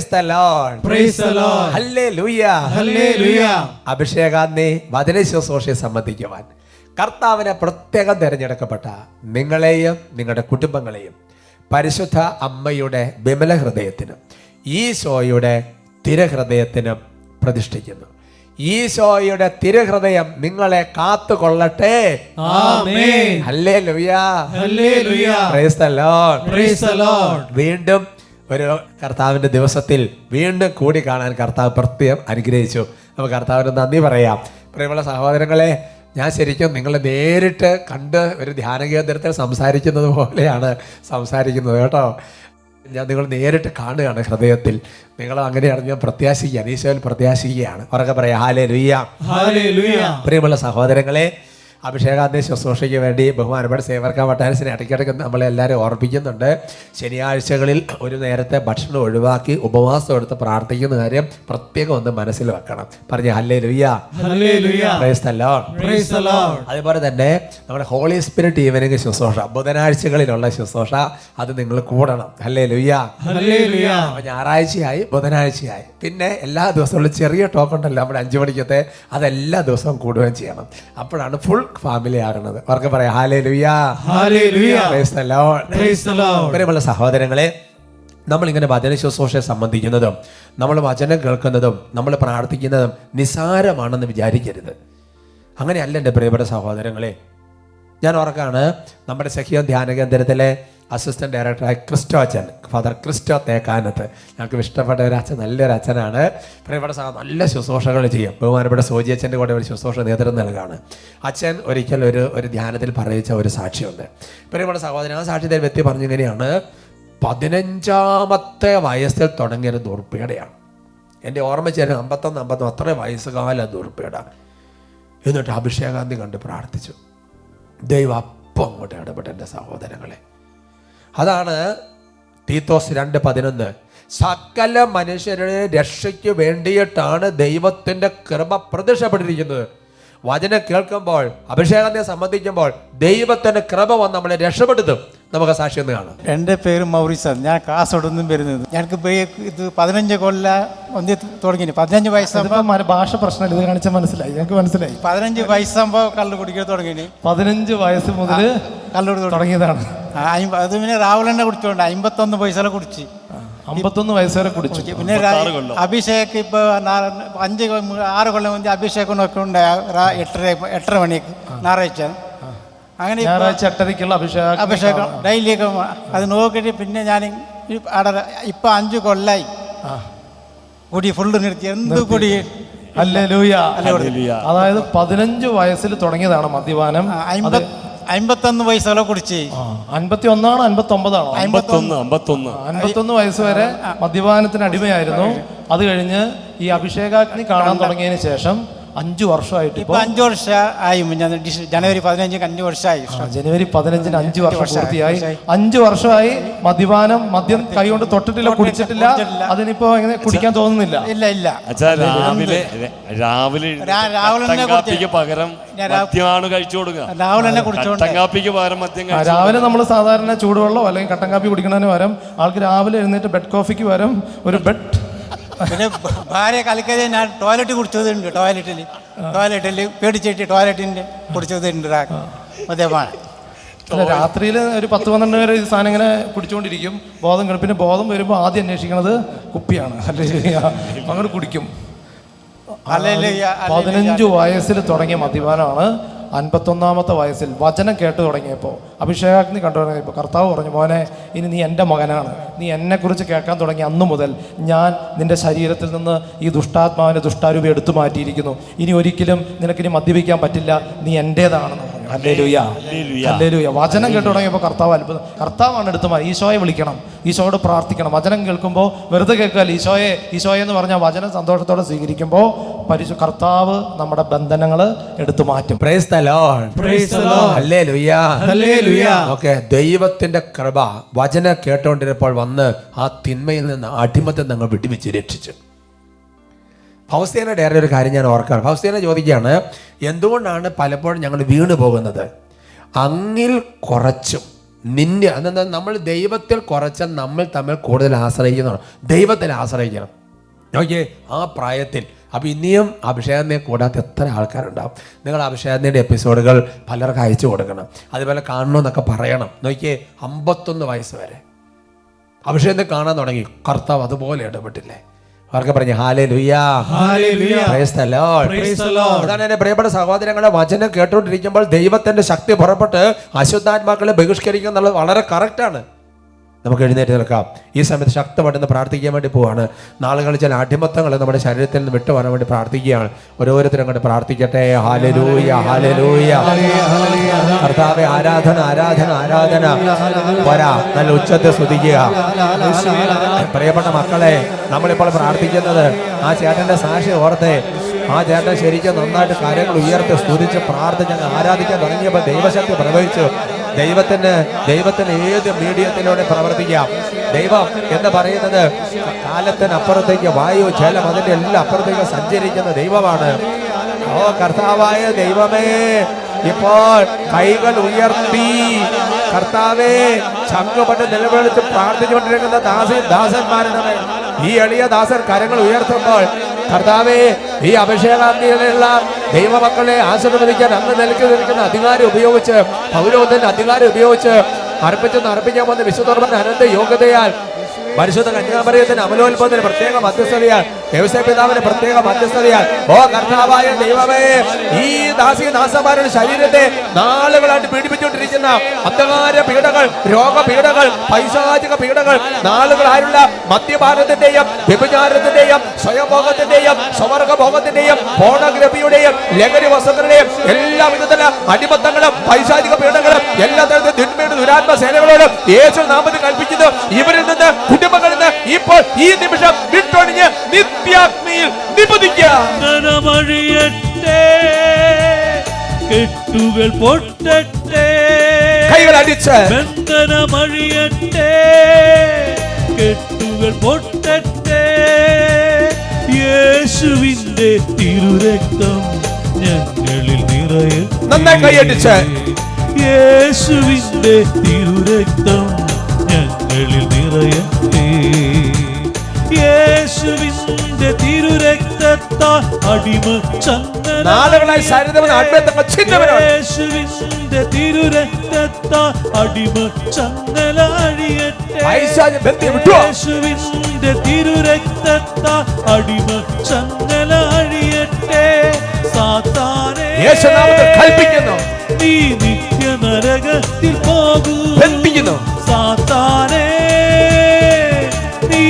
Praise the lord praise the lord hallelujah hallelujah അഭിഷേകാന്തി വചനശുശ്രൂഷയെ സംബന്ധിക്കുവാൻ. കർത്താവിനെ പ്രത്യേകം തിരഞ്ഞെടുക്കപ്പെട്ട നിങ്ങളെയും നിങ്ങളുടെ കുടുംബങ്ങളെയും പരിശുദ്ധ അമ്മയുടെ വിമല ഹൃദയത്തിനും ഈശോയുടെ തിരഹൃദയത്തിനും പ്രതിഷ്ഠിക്കുന്നു. ഈശോയുടെ തിരഹൃദയം നിങ്ങളെ കാത്തു കൊള്ളട്ടെ. വീണ്ടും ഒരു കർത്താവിന്റെ ദിവസത്തിൽ വീണ്ടും കൂടി കാണാൻ കർത്താവ് പ്രത്യേകം അനുഗ്രഹിച്ചു. നമുക്ക് കർത്താവിന് നന്ദി പറയാം. പ്രിയമുള്ള സഹോദരങ്ങളെ ഞാൻ ശരിക്കും നിങ്ങൾ നേരിട്ട് കണ്ട് ഒരു ധ്യാന കേന്ദ്രത്തിൽ സംസാരിക്കുന്നത് പോലെയാണ് സംസാരിക്കുന്നത് കേട്ടോ. ഞാൻ നിങ്ങൾ നേരിട്ട് കാണുകയാണ് ഹൃദയത്തിൽ. നിങ്ങൾ അങ്ങനെയാണ് ഞാൻ പ്രത്യാശിക്കുകയാണ് ഈശോയിൽ പ്രത്യാശിക്കുകയാണ്. ഉറക്കെ പറയാം ഹാലേ ലുയ്യ പ്രിയമുള്ള സഹോദരങ്ങളെ അഭിഷേകാന്തി ശുശ്രൂഷയ്ക്ക് വേണ്ടി ബഹുമാനപ്പെട്ട സേവർക്ക വട്ടാരസിനെ ഇടയ്ക്കിടയ്ക്ക് നമ്മളെല്ലാവരും ഓർപ്പിക്കുന്നുണ്ട് ശനിയാഴ്ചകളിൽ ഒരു നേരത്തെ ഭക്ഷണം ഒഴിവാക്കി ഉപവാസം എടുത്ത് പ്രാർത്ഥിക്കുന്ന കാര്യം പ്രത്യേകം ഒന്ന് മനസ്സിൽ വെക്കണം. പറഞ്ഞ ഹല്ലേ ലുയ്യ. അതുപോലെ തന്നെ നമ്മുടെ ഹോളി സ്പിരിറ്റ് ഈവനിങ് ശുശ്രൂഷ ബുധനാഴ്ചകളിലുള്ള ശുശ്രൂഷ അത് നിങ്ങൾ കൂടണം. ഹല്ലേ ലുയ്യ. ഞായറാഴ്ചയായി ബുധനാഴ്ചയായി. പിന്നെ എല്ലാ ദിവസവും ചെറിയ ടോക്ക് ഉണ്ടല്ലോ നമ്മുടെ അഞ്ചു മണിക്കത്തെ അതെല്ലാ ദിവസവും കൂടുകയും ചെയ്യണം. അപ്പോഴാണ് ഫുൾ ഫാമിലി ആകുന്നത് അവർക്ക് പറയാം ഹാലേ ലുയാ. പ്രിയമുള്ള സഹോദരങ്ങളെ നമ്മളിങ്ങനെ വചന ശുശ്രൂഷയെ സംബന്ധിക്കുന്നതും നമ്മൾ വചനം കേൾക്കുന്നതും നമ്മൾ പ്രാർത്ഥിക്കുന്നതും നിസാരമാണെന്ന് വിചാരിക്കരുത്. അങ്ങനെയല്ല എന്റെ പ്രിയപ്പെട്ട സഹോദരങ്ങളെ ഞാൻ ഓർക്കാണ് നമ്മുടെ സഖിയ ധ്യാന കേന്ദ്രത്തിലെ അസിസ്റ്റന്റ് ഡയറക്ടറായ ക്രിസ്റ്റോ അച്ഛൻ ഫാദർ ക്രിസ്റ്റോ തേക്കാനത്ത്. ഞങ്ങൾക്ക് ഇഷ്ടപ്പെട്ട ഒരു അച്ഛൻ നല്ലൊരു അച്ഛനാണ്. പ്രിയപ്പെട്ട സഹ നല്ല ശുശ്രൂഷകൾ ചെയ്യും. ബഹുമാനപ്പെട്ട സോജി അച്ഛന്റെ കൂടെ ഒരു ശുശ്രൂഷ നേതൃത്വം നൽകുകയാണ് അച്ഛൻ ഒരിക്കൽ ഒരു ഒരു ധ്യാനത്തിൽ പറയിച്ച ഒരു സാക്ഷിയുണ്ട്. പ്രിയപ്പെട്ട സഹോദരൻ ആ സാക്ഷ്യത്തിൽ വ്യക്തി പറഞ്ഞിങ്ങനെയാണ് പതിനഞ്ചാമത്തെ വയസ്സിൽ തുടങ്ങിയ ഒരു ദുർപ്പീടയാണ്. എന്റെ ഓർമ്മ ചേരുന്ന അമ്പത്തൊന്ന് അമ്പത്തൊന്ന് അത്ര വയസ്സുകാല ദുർപ്പീട. എന്നിട്ട് അഭിഷേകാന്തി കണ്ട് പ്രാർത്ഥിച്ചു. ദൈവം അപ്പം അങ്ങോട്ട് ഇടപെട്ട എന്റെ സഹോദരങ്ങളെ. അതാണ് തീത്തോസ് രണ്ട് പതിനൊന്ന്. സകല മനുഷ്യരുടെ രക്ഷയ്ക്ക് വേണ്ടിയിട്ടാണ് ദൈവത്തിന്റെ കൃപ പ്രത്യക്ഷപ്പെട്ടിരിക്കുന്നത് വചനം കേൾക്കുമ്പോൾ അഭിഷേകത്തെ സംബന്ധിക്കുമ്പോൾ ദൈവത്തിന്റെ കൃപ വന്ന് നമ്മളെ രക്ഷപ്പെടുത്തും. നമുക്ക് സാക്ഷി ഒന്ന് കാണാം. എന്റെ പേര് മൗറീസ് ഞാൻ കാസർഗോഡ് നിന്നും വരുന്നത് ഞങ്ങൾക്ക് ഇത് പതിനഞ്ച് കൊല്ല ഒന്ന് തുടങ്ങി പതിനഞ്ച് വയസ്സാകുമ്പോൾ ഭാഷ പ്രശ്നമില്ല. ഇത് കാണിച്ച മനസ്സിലായി. ഞങ്ങൾക്ക് മനസ്സിലായി. പതിനഞ്ച് വയസ്സാകുമ്പോൾ കള്ളു കുടിക്കാൻ തുടങ്ങി പതിനഞ്ച് വയസ്സ് മുതൽ കള്ളു കുടി തുടങ്ങിയതാണ്. അത് പിന്നെ രാഹുലിനെ കുടിച്ചോണ്ട് അമ്പത്തൊന്ന് പൈസ കുടിച്ച്. അമ്പത്തൊന്ന് വയസ്സ് വരെ കുടിച്ചു. പിന്നെ അഭിഷേക് ഇപ്പോൾ അഞ്ച് ആറ് കൊല്ലം മുമ്പ് അഭിഷേകം ഉണ്ട് എട്ടര എട്ടര മണിക്ക് ഞായറാഴ്ച. അങ്ങനെ ഇപ്പൊ ഞായറാഴ്ച എട്ടരയ്ക്കുള്ള അഭിഷേകം. അഭിഷേകം ഡെയിലി ഒക്കെ അത് നോക്കിയിട്ട് പിന്നെ ഞാൻ അവിടെ ഇപ്പം അഞ്ച് കൊല്ലായി. കുടി ഫുള്ള് നിർത്തി. എന്ത് കുടി? ഹല്ലേലൂയ. അതായത് പതിനഞ്ച് വയസ്സിൽ തുടങ്ങിയതാണ് മദ്യപാനം. അമ്പത് അമ്പത്തൊന്ന് വരെ കുടിച്ച് അൻപത്തി ഒന്നാണോ അൻപത്തി ഒമ്പതാണോ അമ്പത്തൊന്ന് അമ്പത്തൊന്ന് അൻപത്തൊന്ന് വയസ്സ് വരെ മദ്യപാനത്തിന് അടിമയായിരുന്നു. അത് കഴിഞ്ഞ് ഈ അഭിഷേകാഗ്നി കാണാൻ തുടങ്ങിയതിന് ശേഷം അഞ്ചു വർഷമായിട്ട് ഇപ്പൊ അഞ്ചു വർഷമായി ജനുവരി പതിനഞ്ചിന് അഞ്ചു വർഷമായി ജനുവരി പതിനഞ്ചിന് അഞ്ചു വർഷം പൂർത്തിയായി. അഞ്ചു വർഷമായി മദ്യപാനം മദ്യം കൈകൊണ്ട് തൊട്ടിട്ടില്ല കുടിച്ചിട്ടില്ല. അതിനിപ്പോ എങ്ങനെ കുടിക്കാൻ തോന്നുന്നില്ല? ഇല്ല ഇല്ല. രാവിലെ രാവിലെ പകരം ഞാൻ രാ- മദ്യമാണ് കഴിച്ചു കൊടുക്കുക. രാവിലെ പകരം മദ്യം രാവിലെ നമ്മൾ സാധാരണ ചൂടുവെള്ളം അല്ലെങ്കിൽ കട്ടൻ കാപ്പി കുടിക്കുന്നതിന് പകരം ആൾക്ക് രാവിലെ എഴുന്നേറ്റ് ബെഡ് കോഫിക്ക് പകരം ഒരു ബെഡ് പിന്നെ ഭാര്യ കളിക്കാതെ ഞാൻ ടോയ്ലറ്റ് കുടിച്ചതുണ്ട് ടോയ്ലറ്റിൽ ടോയ്ലറ്റിൽ പേടിച്ചിട്ട് ടോയ്ലറ്റിന്റെ കുടിച്ചതുണ്ട് അതേപോലെ അല്ല രാത്രിയിൽ ഒരു പത്ത് പന്ത്രണ്ട് പേര് ഈ സാധനം ഇങ്ങനെ കുടിച്ചുകൊണ്ടിരിക്കും ബോധം കിട. പിന്നെ ബോധം വരുമ്പോൾ ആദ്യം അന്വേഷിക്കുന്നത് കുപ്പിയാണ്. അല്ലെങ്കിൽ അങ്ങോട്ട് കുടിക്കും. പതിനഞ്ച് വയസ്സിൽ തുടങ്ങിയ മദ്യപാനമാണ് അൻപത്തൊന്നാമത്തെ വയസ്സിൽ വചനം കേട്ടു തുടങ്ങിയപ്പോൾ അഭിഷേകാഗ്നി കണ്ടു തുടങ്ങിയപ്പോൾ കർത്താവ് പറഞ്ഞു മോനെ ഇനി നീ എന്റെ മകനാണ്. നീ എന്നെക്കുറിച്ച് കേൾക്കാൻ തുടങ്ങി അന്നു മുതൽ ഞാൻ നിന്റെ ശരീരത്തിൽ നിന്ന് ഈ ദുഷ്ടാത്മാവിന്റെ ദുഷ്ടാരൂപി എടുത്തു മാറ്റിയിരിക്കുന്നു. ഇനി ഒരിക്കലും നിനക്കിനി മദ്യപിക്കാൻ പറ്റില്ല. നീ എന്റേതാണെന്ന് വചനം കേട്ടു തുടങ്ങിയപ്പോൾ കർത്താവ് അത്ഭുതം കർത്താവാണ് എടുത്ത് മാറി ഈശോയെ വിളിക്കണം. ഈശോയോട് പ്രാർത്ഥിക്കണം. വചനം കേൾക്കുമ്പോൾ വെറുതെ കേൾക്കുക ഈശോയെ ഈശോയെ എന്ന് പറഞ്ഞാൽ വചനം സന്തോഷത്തോടെ സ്വീകരിക്കുമ്പോൾ പരിശു കർത്താവ് നമ്മുടെ ബന്ധനങ്ങൾ എടുത്തു മാറ്റും. Praise the Lord. Praise the Lord. Hallelujah. Hallelujah. Okay ദൈവത്തിന്റെ കൃപ വചന കേട്ടോണ്ടിരുന്നപ്പോൾ വന്ന് ആ തിന്മയിൽ നിന്ന് അടിമത്തെ ഞങ്ങൾ വിടിവിച്ച് രക്ഷിച്ചു. ഫൗസ്തീനയുടെ ഏറെ ഒരു കാര്യം ഞാൻ ഓർക്കാണ് ഫൗസ്തേന ചോദിക്കുകയാണ് എന്തുകൊണ്ടാണ് പലപ്പോഴും ഞങ്ങൾ വീണു പോകുന്നത്? അങ്ങിൽ കുറച്ചും നിന്നെ അതെന്താ? നമ്മൾ ദൈവത്തിൽ കുറച്ച നമ്മൾ തമ്മിൽ കൂടുതൽ ആശ്രയിക്കുന്നതാണ് ദൈവത്തിൽ ആശ്രയിക്കണം. നോക്കിയേ ആ പ്രായത്തിൽ. അപ്പം ഇനിയും അഭിഷേകനെ കൂടാത്ത എത്ര ആൾക്കാരുണ്ടാവും? നിങ്ങൾ അഭിഷേകത്തിന്റെ എപ്പിസോഡുകൾ പലർക്കും അയച്ചു കൊടുക്കണം. അതുപോലെ കാണണമെന്നൊക്കെ പറയണം. നോക്കിയേ അമ്പത്തൊന്ന് വയസ്സ് വരെ. അഭിഷേകത്തെ കാണാൻ തുടങ്ങി. കർത്താവ് അതുപോലെ ഇടപെട്ടില്ലേ? അവർക്ക് പറഞ്ഞു ഹാലേ ലുയ്യാ Hallelujah. Praise the Lord. Praise the Lord. അതാണ് എന്റെ പ്രിയപ്പെട്ട സഹോദരങ്ങളെ വചനം കേട്ടുകൊണ്ടിരിക്കുമ്പോൾ ദൈവത്തിന്റെ ശക്തി പുറപ്പെട്ട് അശുദ്ധാത്മാക്കളെ ബഹിഷ്കരിക്കുക എന്നുള്ളത് വളരെ കറക്റ്റാണ് നമുക്ക് എഴുന്നേറ്റ് നിൽക്കാം. ഈ സമയത്ത് ശക്തമായിട്ടൊന്ന് പ്രാർത്ഥിക്കാൻ വേണ്ടി പോവാണ്. നാളുകൾ ചില അടിമത്തങ്ങൾ നമ്മുടെ ശരീരത്തിൽ നിന്ന് വിട്ടു വരാൻ വേണ്ടി പ്രാർത്ഥിക്കുകയാണ്. ഓരോരുത്തരും അങ്ങോട്ട് പ്രാർത്ഥിക്കട്ടെ. ഹാലലൂയ ഹാലലൂയ കർത്താവെ ആരാധന ആരാധന ആരാധന. വരാ നല്ല ഉച്ചത്തെ സ്തുതിക്കുക. പ്രിയപ്പെട്ട മക്കളെ നമ്മളിപ്പോൾ പ്രാർത്ഥിക്കുന്നത് ആ ചേട്ടന്റെ സാക്ഷി ഓർത്തെ ആ ചേട്ടൻ ശരിക്കും നന്നായിട്ട് കാര്യങ്ങൾ ഉയർത്തി സ്തുതിച്ച് പ്രാർത്ഥിച്ച് ആരാധിക്കാൻ തുടങ്ങിയപ്പോൾ ദൈവശക്തി പ്രവഹിച്ചു. ദൈവത്തിന് ദൈവത്തിന് ഏത് മീഡിയത്തിലൂടെ പ്രവർത്തിക്കാം? ദൈവം എന്ന് പറയുന്നത് കാലത്തിനപ്പുറത്തേക്ക് വായു ജലം അതിന്റെ എല്ലാം അപ്പുറത്തേക്ക് സഞ്ചരിക്കുന്ന ദൈവമാണ്. ഓ കർത്താവായ ദൈവമേ ഇപ്പോൾ കൈകൾ ഉയർത്തി. കർത്താവേ ചങ്കുപട്ട് നിലവിളിച്ച് പ്രാർത്ഥിച്ചുകൊണ്ടിരിക്കുന്ന ദാസൻ ദാസന്മാരുടെ ഈ എളിയ ദാസൻ കരങ്ങൾ ഉയർത്തുമ്പോൾ കർത്താവേ ഈ അഭിഷേകാഗ്നിയിലുള്ള ദൈവമക്കളെ ആശീർവദിക്കാൻ അങ്ങ് നിലയ്ക്ക് നിൽക്കുന്ന അധികാരം ഉപയോഗിച്ച് പൗരോധന്റെ അധികാരം ഉപയോഗിച്ച് അർപ്പിച്ചെന്ന് അർപ്പിക്കാൻ വന്ന വിശുദ്ധർമ്മൻ അനന്ത യോഗ്യതയാൽ പരിശുദ്ധ കന്യാമറിയത്തിന് അമലോത്ഭവത്തിന് പ്രത്യേക മധ്യസ്ഥതയാൽ വ്യവസായ പിതാവിന് പ്രത്യേക മധ്യസ്ഥതയാൽ ഓ കർത്താവായ ദൈവമേ ഈ ദാസി ദാസന്മാരുടെ ശരീരത്തെ നാളുകളായിട്ട് പീഡിപ്പിച്ചുകൊണ്ടിരിക്കുന്ന അന്ധകാര പീഡകൾ രോഗപീഡകൾ പൈശാചിക പീഡകൾ നാളുകളായുള്ള മദ്യപാനത്തിന്റെയും വ്യഭിചാരത്തിന്റെയും സ്വയംഭോഗത്തിന്റെയും സ്വവർഗഭോഗത്തിന്റെയും ഫോണോഗ്രഫിയുടെയും ലഹരി വസ്തുക്കളുടെയും എല്ലാ വിധത്തിലെ അടിമത്തങ്ങളും പൈശാചിക പീഡകളും എല്ലാ തരത്തിലും ദുരാത്മ സേനകളോടും യേശു നാമത്തിൽ കൽപ്പിച്ചത് ഇവരിൽ നിന്ന് കുടുംബങ്ങളിൽ നിന്ന് ഇപ്പോൾ ഈ നിമിഷം വിട്ടൊഴിഞ്ഞ് നിത്യാഗ്നിയിൽ നിപതിക്കാം. ബന്ധനമഴിയട്ടെ കെട്ടുകൾ പൊട്ടട്ടെ കൈകൾ അടിച്ച് ബന്ധനമഴിയട്ടെ കെട്ടുകൾ പൊട്ടട്ടെ. യേശുവിന്റെ തിരുരക്തം ഞങ്ങളിൽ നിറയെ നന്നായി കൈയടിച്ച്. യേശുവിന്റെ തിരുരക്തം ഞങ്ങളിൽ നിറയട്ടെ. തിരുരക്തത്താൽ അടിമ നാളുകളായി ശരീരം അടിമത്തങ്ങൾ യേശുവിന്റെ തിരുരക്തത്താൽ അടിമ ചങ്ങല അഴിയട്ടെ പൈശാചി ബന്ധി വിട്ടുവോ? യേശുവിന്റെ തിരുരക്തത്താൽ അടിമ ചങ്ങല അഴിയട്ടെ സാത്താനെ കൽപ്പിക്കുന്നു. നീ നിത്യ നരകത്തിൽ പോകൂ. സാത്താനെ നീ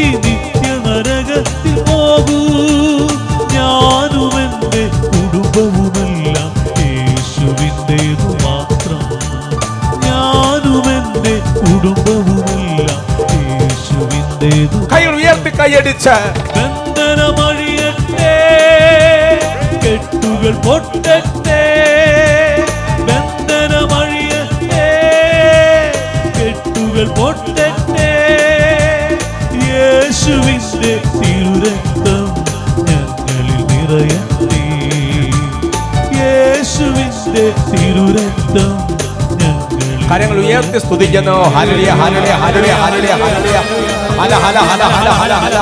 കുടുംബവുമെല്ലാം. യേശുവിന്റെതു കൈകൾ ഉയർത്തി കൈയടിച്ച്. ബന്ധനമഴിയട്ടെ കെട്ടുകൾ പൊട്ടട്ടെ ബന്ധനമഴിയട്ടെ കെട്ടുകൾ പൊട്ടട്ടെ. യേശുവിന്റെ തിരുരക്തം ഞങ്ങളിൽ നിറയട്ടെ. യേശുവിന്റെ തിരുരക്തം കരങ്ങൾ ഉയർത്തി സ്തുതിക്കുന്നു. Hallelujah hallelujah hallelujah hallelujah hallelujah. Hala ഹല ഹല ഹല ഹല ഹല.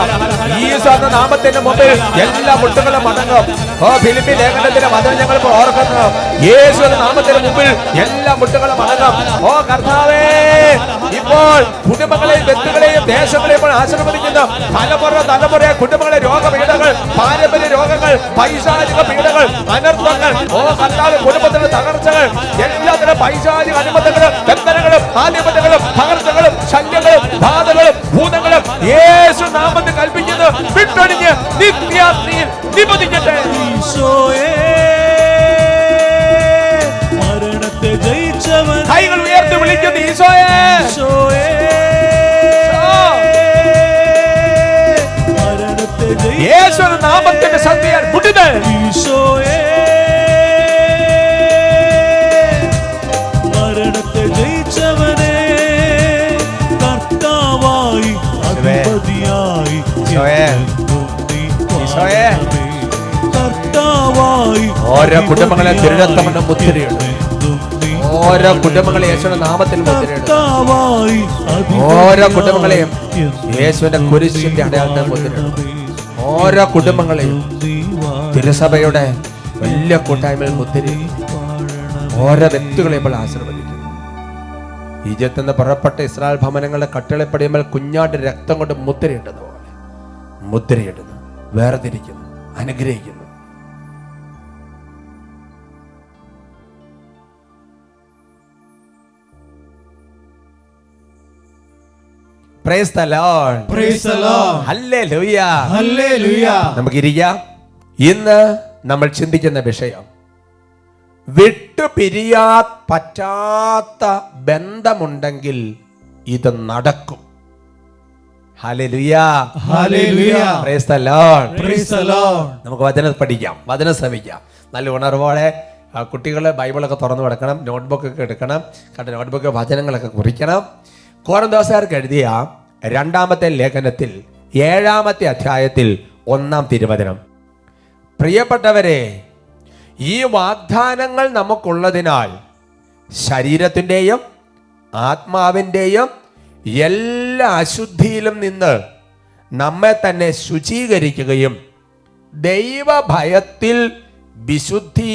ഈശോ എന്ന നാമത്തിന്റെ മുമ്പിൽ എല്ലാ മുട്ടുകളും മടങ്ങും ഓ ഫിലിപ്പി ലേഖനത്തിന്റെ വചനം ഞങ്ങൾ ഓർക്കുന്നു. യേശു നാമത്തിന്റെ മുമ്പിൽ എല്ലാ മുട്ടുകളും മടങ്ങും ഓ കർത്താവേ ഇപ്പോൾ കുടുംബങ്ങളെയും വ്യക്തികളെയും ദേശങ്ങളെയും ഇപ്പോൾ ആശീർവദിക്കുന്നു. തലമുറ തലമുറ കുടുംബങ്ങളെ രോഗപീഠകൾ പാരമ്പര്യ രോഗങ്ങൾ പൈശാചിക പീഠങ്ങൾ അനർത്ഥങ്ങൾ. ഓ കർത്താവ് കുടുംബത്തിന്റെ തകർച്ചകൾ എല്ലാത്തിനും പൈശാചിക അനുബന്ധങ്ങളും ബന്ധനങ്ങളും ആധിപത്യങ്ങളും തകർച്ചകളും ശല്യങ്ങളും ബാധകളും ഭൂതങ്ങളും യേശു നാമത്തിൽ കൽപ്പിക്കുന്നു. വിട്ടൊഴിഞ്ഞ് നിത്യാഗ്നിയിൽ നിബന്ധിക്കട്ടെ ഈശോയേ മരണത്തെ ജയിച്ചവൻ കൈകൾ ഉയർത്തി വിളിക്കുന്നു ഈശോയെ. ഈശോയേ മരണത്തെ ജയി- യേശു എന്ന നാമത്തിന്റെ ശക്തിയാൽ മുടിത് ഈശോയേ ഓരോ കുടുംബങ്ങളെ ദുരിതത്വം മുദ്രയുണ്ട് ഓരോ കുടുംബങ്ങളെ യേശുവിന്റെ നാമത്തിൽ ഓരോ കുടുംബങ്ങളെയും യേശുവിന്റെ കുരിശിന്റെ അടയാളത്തെ മുദ്രയുണ്ട് ഓരോ കുടുംബങ്ങളെയും തിരുസഭയുടെ വലിയ കൂട്ടായ്മയിൽ മുദ്രയും ഓരോ വ്യക്തികളെ ഇപ്പോൾ ആശീർവദിക്കുന്നു. ഈജിപ്തിൽ നിന്ന് പുറപ്പെട്ട ഇസ്രായേൽ ഭവനങ്ങളുടെ കട്ടിളപ്പടിയുമ്പോൾ കുഞ്ഞാട്ട് രക്തം കൊണ്ട് മുദ്രയിട്ടത് പോലെ മുദ്രയിടുന്നു. വേർതിരിക്കുന്നു. അനുഗ്രഹിക്കുന്നു. Praise the Lord. Praise the Lord. Hallelujah. Hallelujah. നമുക്കിരിക്കാം. ഇന്ന് നമ്മൾ ചിന്തിക്കുന്ന വിഷയം. വിട്ടുപിരിയാ പറ്റാത്ത ബന്ധമുണ്ടെങ്കിൽ ഇത് നടക്കും. ഹല്ലേലൂയാ. നമുക്ക് വചനം പഠിക്കാം. വചനം ശ്രമിക്കാം. നല്ല ഉണർവോടെ കുട്ടികൾ ബൈബിളൊക്കെ തുറന്നു കിടക്കണം നോട്ട്ബുക്കൊക്കെ എടുക്കണം. കാരണം നോട്ട്ബുക്ക് വചനങ്ങളൊക്കെ കുറിക്കണം. കോറന്തോസുകാർക്ക് എഴുതിയ രണ്ടാമത്തെ ലേഖനത്തിൽ ഏഴാമത്തെ അധ്യായത്തിൽ ഒന്നാം തിരുവചനം. പ്രിയപ്പെട്ടവരെ ഈ വാഗ്ദാനങ്ങൾ നമുക്കുള്ളതിനാൽ ശരീരത്തിന്റെയും ആത്മാവിന്റെയും എല്ലാ അശുദ്ധിയിലും നിന്ന് നമ്മെ തന്നെ ശുചീകരിക്കുകയും ദൈവഭയത്തിൽ വിശുദ്ധി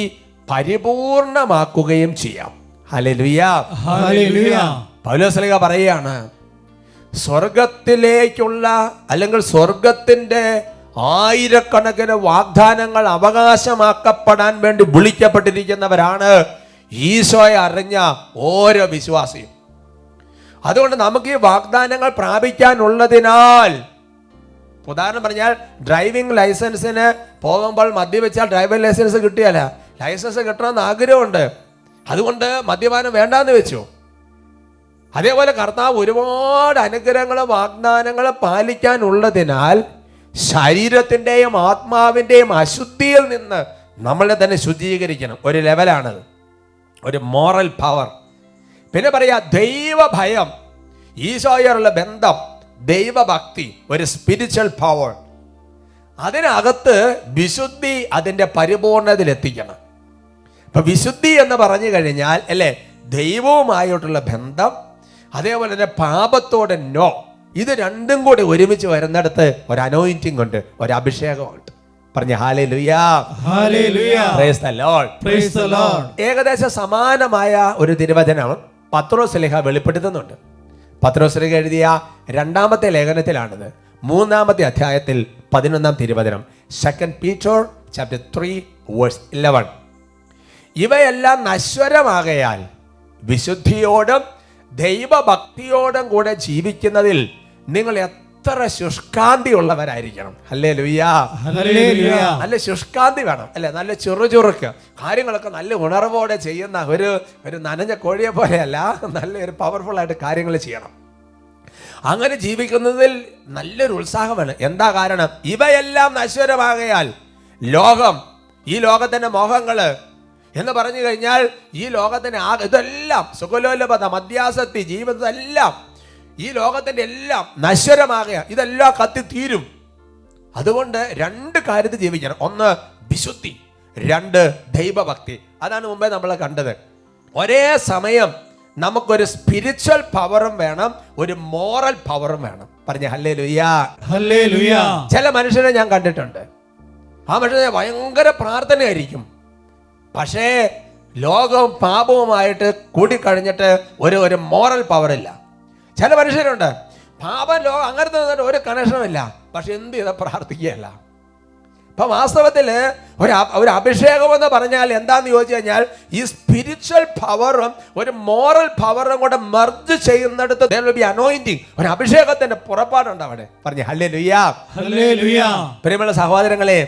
പരിപൂർണമാക്കുകയും ചെയ്യാം. Hallelujah. പൗലോസ്ലിക പറയുകയാണ് സ്വർഗത്തിലേക്കുള്ള അല്ലെങ്കിൽ സ്വർഗത്തിന്റെ ആയിരക്കണക്കിന് വാഗ്ദാനങ്ങൾ അവകാശമാക്കപ്പെടാൻ വേണ്ടി വിളിക്കപ്പെട്ടിരിക്കുന്നവരാണ് ഈശോയെ അറിഞ്ഞ ഓരോ വിശ്വാസിയും. അതുകൊണ്ട് നമുക്ക് ഈ വാഗ്ദാനങ്ങൾ പ്രാപിക്കാനുള്ളതിനാൽ ഉദാഹരണം പറഞ്ഞാൽ ഡ്രൈവിംഗ് ലൈസൻസിന് പോകുമ്പോൾ മദ്യവെച്ചാൽ ഡ്രൈവിംഗ് ലൈസൻസ് കിട്ടിയാല ലൈസൻസ് കിട്ടണമെന്ന് ആഗ്രഹമുണ്ട്. അതുകൊണ്ട് മദ്യപാനം വേണ്ടാന്ന് വെച്ചു. അതേപോലെ കർത്താവ് ഒരുപാട് അനുഗ്രഹങ്ങളും വാഗ്ദാനങ്ങളും പാലിക്കാനുള്ളതിനാൽ ശരീരത്തിന്റെയും ആത്മാവിന്റെയും അശുദ്ധിയിൽ നിന്ന് നമ്മളെ തന്നെ ശുദ്ധീകരിക്കണം. ഒരു ലെവലാണത്. ഒരു മോറൽ പവർ. പിന്നെ പറയാ ദൈവഭയം ഈശോയോടുള്ള ബന്ധം ദൈവഭക്തി ഒരു സ്പിരിച്വൽ പവർ അതിനകത്ത് വിശുദ്ധി അതിന്റെ പരിപൂർണതയിലെത്തിക്കണം. ഇപ്പം വിശുദ്ധി എന്ന് പറഞ്ഞു കഴിഞ്ഞാൽ അല്ലേ ദൈവവുമായിട്ടുള്ള ബന്ധം അതേപോലെ തന്നെ പാപത്തോടെ നോ ഇത് രണ്ടും കൂടി ഒരുമിച്ച് വരുന്നിടത്ത് ഒരു അനോയിന്റിംഗ് ഉണ്ട് ഒരു അഭിഷേകമുണ്ട്. പറഞ്ഞ ഹാലേ ലുയാ. ഏകദേശം സമാനമായ ഒരു തിരുവചനം പത്രോസ് ലേഖ വെളിപ്പെടുത്തുന്നുണ്ട്. പത്രോസ് ലേഖ എഴുതിയ രണ്ടാമത്തെ ലേഖനത്തിലാണിത്. മൂന്നാമത്തെ അധ്യായത്തിൽ പതിനൊന്നാം തിരുവചനം. Second Peter chapter three verse eleven ഇവയെല്ലാം നശ്വരമാകയാൽ വിശുദ്ധിയോടും ദൈവഭക്തിയോടും കൂടെ ജീവിക്കുന്നതിൽ നിങ്ങൾ എത്ര ശുഷ്കാന്തി ഉള്ളവരായിരിക്കണം അല്ലേ ലുയ്യാ Hallelujah. നല്ല ശുഷ്കാന്തി വേണം. അല്ലെ? നല്ല ചുറുചുറുക്ക്. കാര്യങ്ങളൊക്കെ നല്ല ഉണർവോടെ ചെയ്യുന്ന ഒരു ഒരു നനഞ്ഞ കോഴിയെ പോലെയല്ല നല്ല ഒരു പവർഫുൾ ആയിട്ട് കാര്യങ്ങൾ ചെയ്യണം. അങ്ങനെ ജീവിക്കുന്നതിൽ നല്ലൊരു ഉത്സാഹമാണ്. എന്താ കാരണം? ഇവയെല്ലാം നശ്വരമാകയാൽ ലോകം ഈ ലോകത്തിന്റെ മോഹങ്ങൾ എന്ന് പറഞ്ഞു കഴിഞ്ഞാൽ ഈ ലോകത്തിന് ആ ഇതെല്ലാം സുഖലോലപത മധ്യാസക്തി ജീവിതം എല്ലാം ഈ ലോകത്തിന്റെ എല്ലാം നശ്വരമാകുക ഇതെല്ലാം കത്തി തീരും. അതുകൊണ്ട് രണ്ട് കാര്യത്തിൽ ജീവിക്കണം. ഒന്ന് വിശുദ്ധി. രണ്ട് ദൈവഭക്തി. അതാണ് മുമ്പേ നമ്മൾ കണ്ടത്. ഒരേ സമയം നമുക്കൊരു സ്പിരിച്വൽ പവറും വേണം ഒരു മോറൽ പവറും വേണം. പറഞ്ഞ ഹല്ലേ ലുയ്യാ ഹല്ലേലൂയ. ചില മനുഷ്യരെ ഞാൻ കണ്ടിട്ടുണ്ട്. ആ മനുഷ്യനെ ഭയങ്കര പ്രാർത്ഥനയായിരിക്കും. പക്ഷേ ലോകവും പാപവുമായിട്ട് കൂടിക്കഴിഞ്ഞിട്ട് ഒരു ഒരു മോറൽ പവറില്ല ചില മനുഷ്യരുണ്ട് പാപം ലോകം അങ്ങനത്തെ ഒരു കണക്ഷനുമില്ല പക്ഷെ എന്ത് ചെയ്താൽ പ്രാർത്ഥിക്കുകയല്ല. ഇപ്പം വാസ്തവത്തിൽ ഒരു ഒരു അഭിഷേകം എന്ന് പറഞ്ഞാൽ എന്താന്ന് ചോദിച്ചു കഴിഞ്ഞാൽ ഈ സ്പിരിച്വൽ പവറും ഒരു മോറൽ പവറും കൂടെ മർജ് ചെയ്യുന്നിടത്ത് ബി അനോയിന്റിങ് ഒരു അഭിഷേകത്തിന്റെ പുറപ്പാടുണ്ട് അവിടെ. പറഞ്ഞു ഹല്ലേ ലുയാ പ്രിയമുള്ള സഹോദരങ്ങളെ